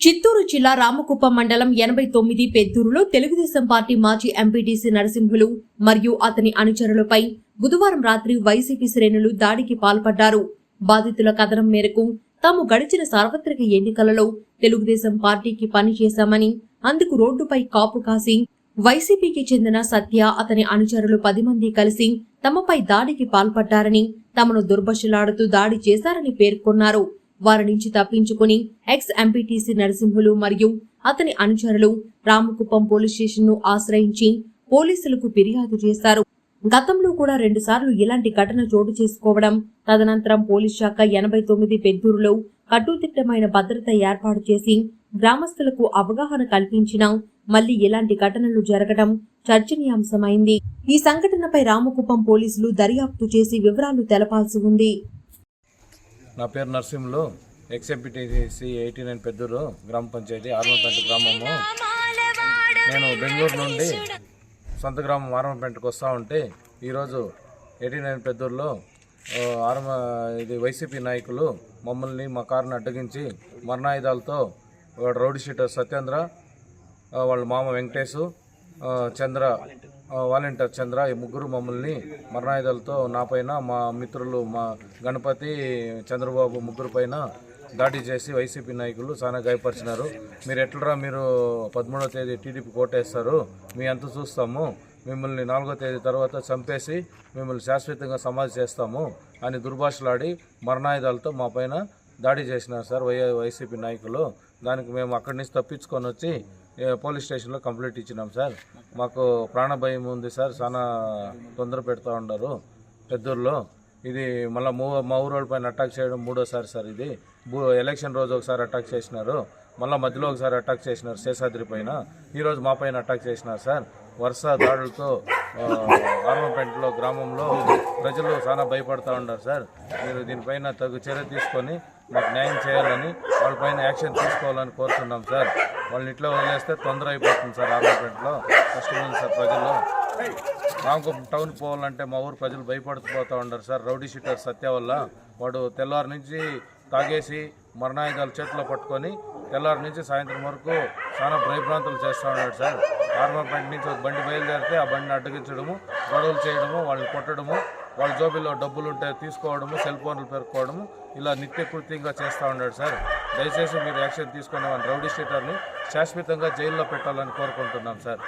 చిత్తూరు జిల్లా రామకుప్పం మండలం ఎనభై తొమ్మిది పెద్దూరులో తెలుగుదేశం పార్టీ మాజీ ఎంపీటీసీ నరసింహులు మరియు అతని అనుచరులపై బుధవారం రాత్రి వైసీపీ శ్రేణులు దాడికి పాల్పడ్డారు. బాధితుల కథనం మేరకు తాము గడిచిన సార్వత్రిక ఎన్నికలలో తెలుగుదేశం పార్టీకి పనిచేశామని అందుకు రోడ్డుపై కాపు కాసి వైసీపీకి చెందిన సత్య అతని అనుచరులు పది మంది కలిసి తమపై దాడికి పాల్పడ్డారని తమను దుర్భషలాడుతూ దాడి చేశారని పేర్కొన్నారు. వారి నుంచి తప్పించుకుని ఎక్స్ ఎంపీటీసీ నరసింహులు మరియు అతని అనుచరులు రామకుప్పం పోలీస్ స్టేషన్ను ఆశ్రయించి పోలీసులకు ఫిర్యాదు చేశారు. గతంలో కూడా రెండుసార్లు ఇలాంటి ఘటన చోటు చేసుకోవడం తదనంతరం పోలీస్ శాఖ ఎనభై తొమ్మిది పెద్దూరులో కట్టుదిట్టమైన భద్రత ఏర్పాటు చేసి గ్రామస్తులకు అవగాహన కల్పించినా మళ్ళీ ఇలాంటి ఘటనలు జరగడం చర్చనీయాంశమైంది. ఈ సంఘటనపై రామకుప్పం పోలీసులు దర్యాప్తు చేసి వివరాలు తెలపాల్సి ఉంది. నా పేరు Narasimhulu. Ex MPTC eighty nine Peddur గ్రామ పంచాయతీ ఆర్మపేంట గ్రామము. నేను బెంగళూరు నుండి సొంత గ్రామం ఆర్మపేంటకు వస్తూ ఉంటే ఈరోజు ఎయిటీ నైన్ పెద్దూరులో ఆర్మ ఇది వైసీపీ నాయకులు మమ్మల్ని మా కారుని అడ్డగించి మరణాయుధాలతో వాడు రౌడీ షీటర్ సత్యేంద్ర వాళ్ళ మామ వెంకటేశు చంద్ర వాలంటీర్ చంద్ర ఈ ముగ్గురు మమ్మల్ని మరణాయుధాలతో నాపైన మా మిత్రులు మా గణపతి చంద్రబాబు ముగ్గురు పైన దాడి చేసి వైసీపీ నాయకులు చాలా గాయపరిచినారు. మీరు ఎట్లరా మీరు పదమూడవ తేదీ టీడీపీ కోటేస్తారు? మీ అంత చూస్తాము. మిమ్మల్ని నాలుగో తేదీ తర్వాత చంపేసి మిమ్మల్ని శాశ్వతంగా సమాధి చేస్తాము అని దుర్భాషలాడి మరణాయుధాలతో మా పైన దాడి చేసినారు సార్ వై వైసీపీ నాయకులు దానికి మేము అక్కడి నుంచి తప్పించుకొని వచ్చి పోలీస్ స్టేషన్లో కంప్లైంట్ ఇచ్చినాం సార్. మాకు ప్రాణ భయం ఉంది సార్ చాలా తొందర పెడతా ఉన్నారు పెద్దూరులో ఇది మళ్ళీ మూ మా ఊరోళ్ళ పైన అటాక్ చేయడం మూడోసారి సార్ ఇది. బూ ఎలక్షన్ రోజు ఒకసారి అటాక్ చేసినారు. మళ్ళీ మధ్యలో ఒకసారి అటాక్ చేసినారు శేషాద్రి పైన. ఈరోజు మా పైన అటాక్ చేసినారు సార్. వరుస దాడులతో ఆర్మపేంటలో గ్రామంలో ప్రజలు చాలా భయపడతా ఉన్నారు సార్. మీరు దీనిపైన తగు చర్య తీసుకొని మాకు న్యాయం చేయాలని వాళ్ళపైన యాక్షన్ తీసుకోవాలని కోరుతున్నాం సార్. వాళ్ళని ఇట్లా వదిలేస్తే తొందర అయిపోతుంది సార్ ఆర్మపేంటలో. కష్టమైంది సార్ ప్రజలు. రామకుప్పం టౌన్ పోవాలంటే మా ఊరు ప్రజలు భయపడిపోతూ ఉన్నారు సార్. రౌడీ షీటర్ సత్య వల్ల వాడు తెల్లవారు నుంచి తాగేసి మరణాయుధాలు చేతిలో పట్టుకొని తెల్లారి నుంచి సాయంత్రం వరకు చాలా భయభ్రాంతులు చేస్తూ ఉన్నాడు సార్. ఆర్మర్మెంట్ నుంచి ఒక బండి బయలుదేరితే ఆ బండిని అడ్డగించడము గొడవలు చేయడము వాళ్ళని కొట్టడము వాళ్ళ జోబీలో డబ్బులు ఉంటే తీసుకోవడము సెల్ ఫోన్లు పెరుక్కోవడము ఇలా నిత్యకృత్యంగా చేస్తూ ఉన్నాడు సార్. దయచేసి మీరు యాక్షన్ తీసుకునే వాళ్ళ రౌడీ షీటర్ని శాశ్వతంగా జైల్లో పెట్టాలని కోరుకుంటున్నాం సార్.